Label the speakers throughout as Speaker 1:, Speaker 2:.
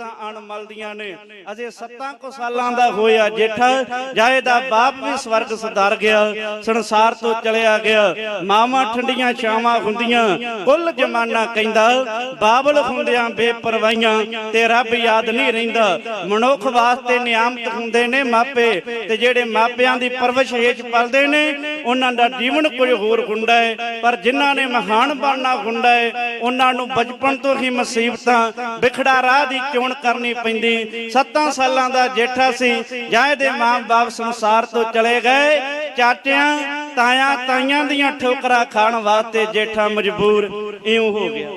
Speaker 1: ਅਣਮਲ ਦੀਆਂ ਨੇ। ਅਜੇ 7 ਕੁ ਸਾਲਾਂ ਦਾ ਹੋਇਆ ਜੇਠਾ। ਜਾਏ ਦਾ ਬਾਪ ਵੀ ਸਵਰਗ ਸੁਧਾਰ ਗਿਆ। ਸੰਸਾਰ ਤੋਂ ਚਲਿਆ ਗਿਆ। ਮਾਵਾਂ ਠੰਡੀਆਂ ਛਾਵਾਂ ਹੁੰਦੀਆਂ। ਕੁੱਲ ਜਮਾਨਾ ਕਹਿੰਦਾ ਬਾਬਲ ਹੁੰਦਿਆਂ ਬੇਪਰਵਾਹੀਆਂ ਤੇ ਰੱਬ ਯਾਦ ਨਹੀਂ ਰਹਿੰਦਾ। ਮਨੁੱਖ ਵਾਸਤੇ ਨਿਆਮਤ ਹੁੰਦੇ ਨੇ ਮਾਪੇ ਤੇ ਜਿਹੜੇ ਮਾਪਿਆਂ ਦੀ ਪਰਵਰਿਸ਼ ਹੇਠ ਪਲਦੇ ਨੇ ਉਹਨਾਂ ਦਾ ਜੀਵਨ ਕੁਝ ਹੋਰ ਹੁੰਦਾ ਹੈ। ਪਰ ਜਿਨ੍ਹਾਂ ਨੇ ਮਹਾਨ ਬਣਨਾ ਹੁੰਦਾ ਹੈ ਉਹਨਾਂ ਨੂੰ ਬਚਪਨ ਤੋਂ ਹੀ ਮੁਸੀਬਤਾਂ ਵਿਖੜਾ ਰਾਹ ਦੀ ਚੋਣ ਕਰਨੀ ਪੈਂਦੀ। 7 ਸਾਲਾਂ ਦਾ ਜੇਠਾ ਸੀ ਜਾਏ ਦੇ ਮਾਂ-ਬਾਪ ਸੰਸਾਰ ਤੋਂ ਚਲੇ ਗਏ। ਚਾਚਿਆਂ, ਤਾਇਆਂ, ਤਾਈਆਂ ਦੀਆਂ ਠੋਕਰਾਂ ਖਾਣ ਵਾਸਤੇ ਜੇਠਾ ਮਜਬੂਰ। ਇਉਂ ਹੋ ਗਿਆ।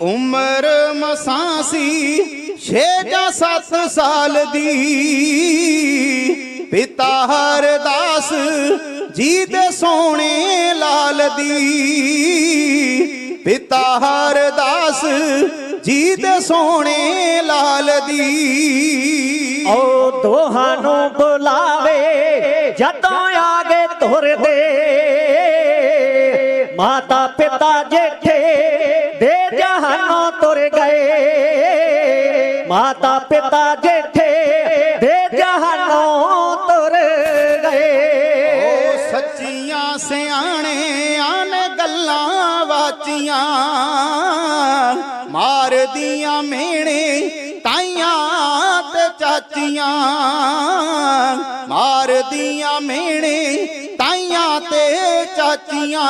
Speaker 2: ਉਮਰ ਮਸਾਂ ਸੀ 6 ਜਾਂ 7 ਸਾਲ ਦੀ। ਪਿਤਾ ਹਰਦਾਸ ਜੀ ਦੇ ਸੋਹਣੇ ਲਾਲ ਦੀ। ਪਿਤਾ ਹਰਦਾਸ ਜੀ ਦੇ ਸੋਹਣੇ ਲਾਲ ਦੀ।
Speaker 3: ਓ ਦੋਹਾਂ ਨੂੰ ਬੁਲਾਵੇ, ਜਦੋਂ ਆਗੇ ਤੁਰਦੇ। ਮਾਤਾ ਪਿਤਾ ਜੇਠੇ ਦੇ ਜਹਾਨੋਂ ਤੁਰ ਗਏ। ਮਾਤਾ ਪਿਤਾ
Speaker 2: ਜੇ ਮਾਰਦੀਆਂ ਮੇਣੇ ਤਾਈਆਂ ਤੇ ਚਾਚੀਆਂ। ਮਾਰਦੀਆਂ ਮੇਣੇ ਤਾਈਆਂ ਤੇ ਚਾਚੀਆਂ।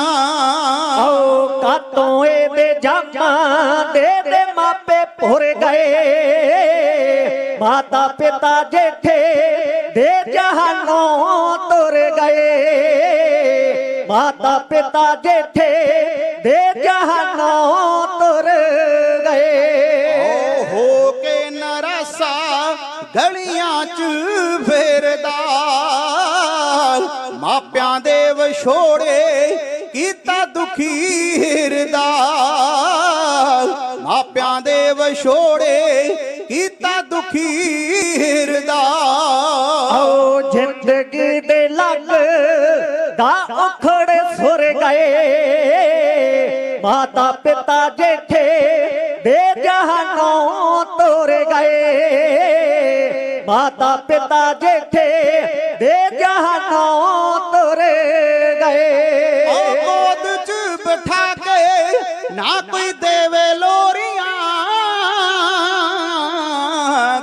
Speaker 3: ਓ ਕਾਤੋਂ ਇਹਦੇ ਜਾਮਾਂ ਦੇ ਦੇ ਮਾਪੇ ਭੁਰ ਗਏ। ਮਾਤਾ ਪਿਤਾ ਜੇਠੇ ਦੇ ਜਹਾਨੋਂ ਤੁਰ ਗਏ। ਮਾਤਾ ਪਿਤਾ ਜੇਠੇ ਦੇ ਜਹਾਨੋਂ ਤੁਰ
Speaker 2: ਗਲੀਆਂ 'ਚ ਫੇਰਦਾ। ਮਾਪਿਆਂ ਦੇ ਵਿਛੋੜੇ ਕੀਤਾ ਦੁਖੀ ਹਿਰਦਾ। ਮਾਪਿਆਂ ਦੇ ਵਿਛੋੜੇ ਕੀਤਾ ਦੁਖੀ ਹਿਰਦਾ।
Speaker 3: ਓ ਜ਼ਿੰਦਗੀ ਦੇ ਲੱਗ ਦਾ ਉਖੜ ਸੁਰ ਗਏ। ਮਾਤਾ ਪਿਤਾ ਜੇਠੇ ਦੇ ਜਹਾਨੋਂ ਤੁਰ ਗਏ। ਮਾਤਾ ਪਿਤਾ ਜੇਠੇ ਦੇ ਜਹਾਨੋਂ ਤੁਰ ਗਏ।
Speaker 2: ਓ ਗੋਦ 'ਚ ਬਿਠਾ ਕੇ ਨਾ ਕੋਈ ਦੇਵੇ ਲੋਰੀਆਂ।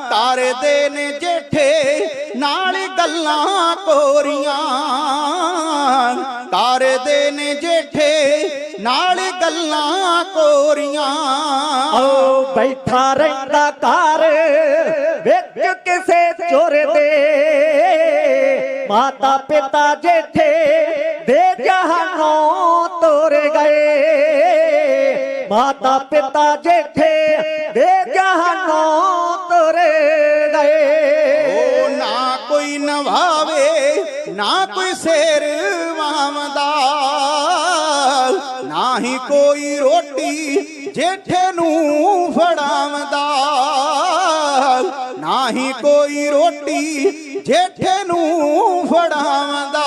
Speaker 2: ਕਰਦੇ ਨੇ ਜੇਠੇ ਨਾਲ ਗੱਲਾਂ ਕੋਰੀਆਂ। ਕਰਦੇ ਨੇ ਜੇਠੇ ਨਾਲ ਗੱਲਾਂ ਕੋਰੀਆਂ।
Speaker 3: ਓ ਬੈਠਾ ਰਹਿੰਦਾ ਘਰ ਕਿਸੇ ਚੋਰ ਦੇ ਮਾਤਾ ਪਿਤਾ ਜੇਠੇ ਦੇ ਜਹਾਨੋਂ ਤੁਰ ਗਏ। ਮਾਤਾ ਪਿਤਾ ਜੇਠੇ ਦੇ ਜਹਾਨੋਂ ਤੁਰ ਗਏ।
Speaker 2: ਓ ਨਾ ਕੋਈ ਨਵਾਵੇ ਨਾ ਕੋਈ ਸੇਰ ਵਾਵਦਾ ਨਾ ਹੀ ਕੋਈ ਰੋਟੀ ਜੇਠੇ ਨੂੰ ਫੜਾਵਦਾ। ਨਾ ਹੀ ਕੋਈ ਰੋਟੀ ਜੇਠੇ ਨੂੰ ਫੜਾਵਦਾ।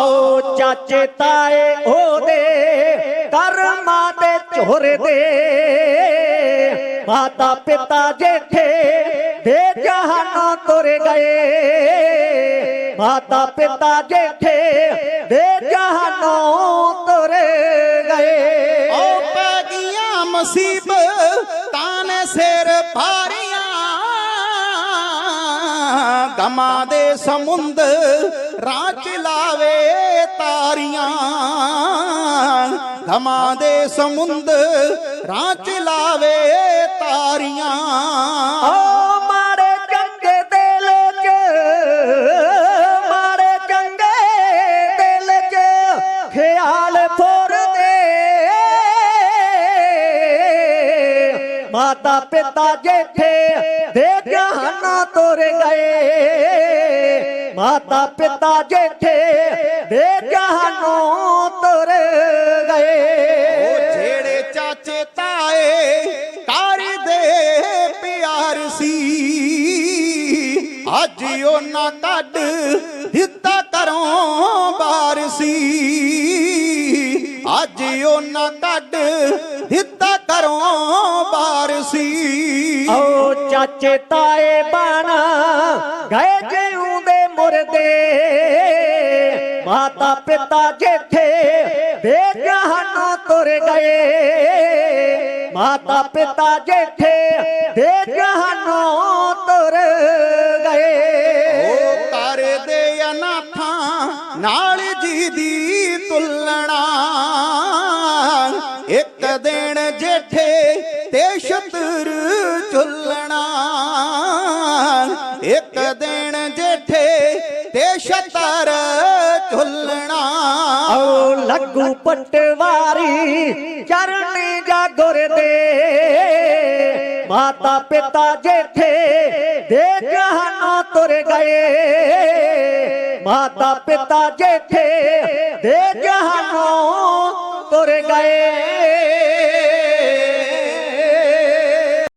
Speaker 3: ਓ ਚਾਚੇ ਤਾਏ ਉਹਦੇ ਕਰਮਾਂ ਦੇ ਝੁਰ ਦੇ। ਮਾਤਾ ਪਿਤਾ ਜੇਠੇ ਦੇ ਜਹਾਨੋਂ ਤੁਰ ਗਏ। ਮਾਤਾ ਪਿਤਾ ਜੇਠੇ ਦੇ ਜਹਾਨੋਂ ਤੁਰ ਗਏ।
Speaker 2: ਓ ਪੈ ਗਈਆਂ ਮੁਸੀਬਤਾਂ ਨੇ ਸਿਰ ਭਾਰੀਆਂ ਗਮਾਂ ਦੇ ਸਮੁੰਦ ਰਾਹ ਲਾਵੇ ਤਾਰੀਆਂ। ਗਮਾਂ ਦੇ ਸਮੁੰਦ ਰਾਹ ਲਾਵੇ ਤਾਰੀਆਂ।
Speaker 3: ਮਾਤਾ ਪਿਤਾ ਜੇਠੇ ਦੇ ਜਹਾਨਾਂ ਤੁਰ ਗਏ। ਮਾਤਾ ਪਿਤਾ ਜੇਠੇ ਦੇ ਜਹਾਨੋਂ ਤੁਰ
Speaker 2: ਉਹ
Speaker 3: ਗਏ
Speaker 2: ਜਿਹੜੇ ਚਾਚੇ ਤਾਏ ਕਰਦੇ ਪਿਆਰ ਸੀ, ਅੱਜ ਉਹਨਾਂ ਕੱਢ ਦਿੱਤਾ ਕਰੋਂ ਬਾਰ ਸੀ। ਅੱਜ ਉਹਨਾਂ ਕੱਢ ਦਿੱਤਾ ਕਰੋਂ ਸੀ।
Speaker 3: ਓ ਚਾਚੇ ਤਾਏ ਬਣ, ਗਏ ਜਿਉਂਦੇ ਮੁਰਦੇ। ਮਾਤਾ ਪਿਤਾ ਜੇਠੇ ਦੇ ਬੇਜਹਾਨੋਂ ਤੁਰ ਗਏ। ਮਾਤਾ ਪਿਤਾ ਜੇਠੇ ਬੇਜਹਾਨੋਂ
Speaker 2: ਇੱਕ ਦਿਨ ਜੇਠੇ ਤੇ ਛਤਰ ਚੁੱਲਣਾ ਇੱਕ ਦਿਨ ਜੇਠੇ ਤੇ ਛਤਰ ਚੁੱਲਣਾ
Speaker 3: ਓ ਲੱਗੂ ਪਟਵਾਰੀ, ਚਰਨੀ ਜਾਗੁਰ ਦੇ ਮਾਤਾ ਪਿਤਾ ਜੇਠੇ ਦੇ ਜਹਾਨੋਂ ਤੁਰ ਗਏ। ਮਾਤਾ ਪਿਤਾ ਜੇਠੇ ਦੇ ਜਹਾਨੋਂ ਤੁਰ ਗਏ।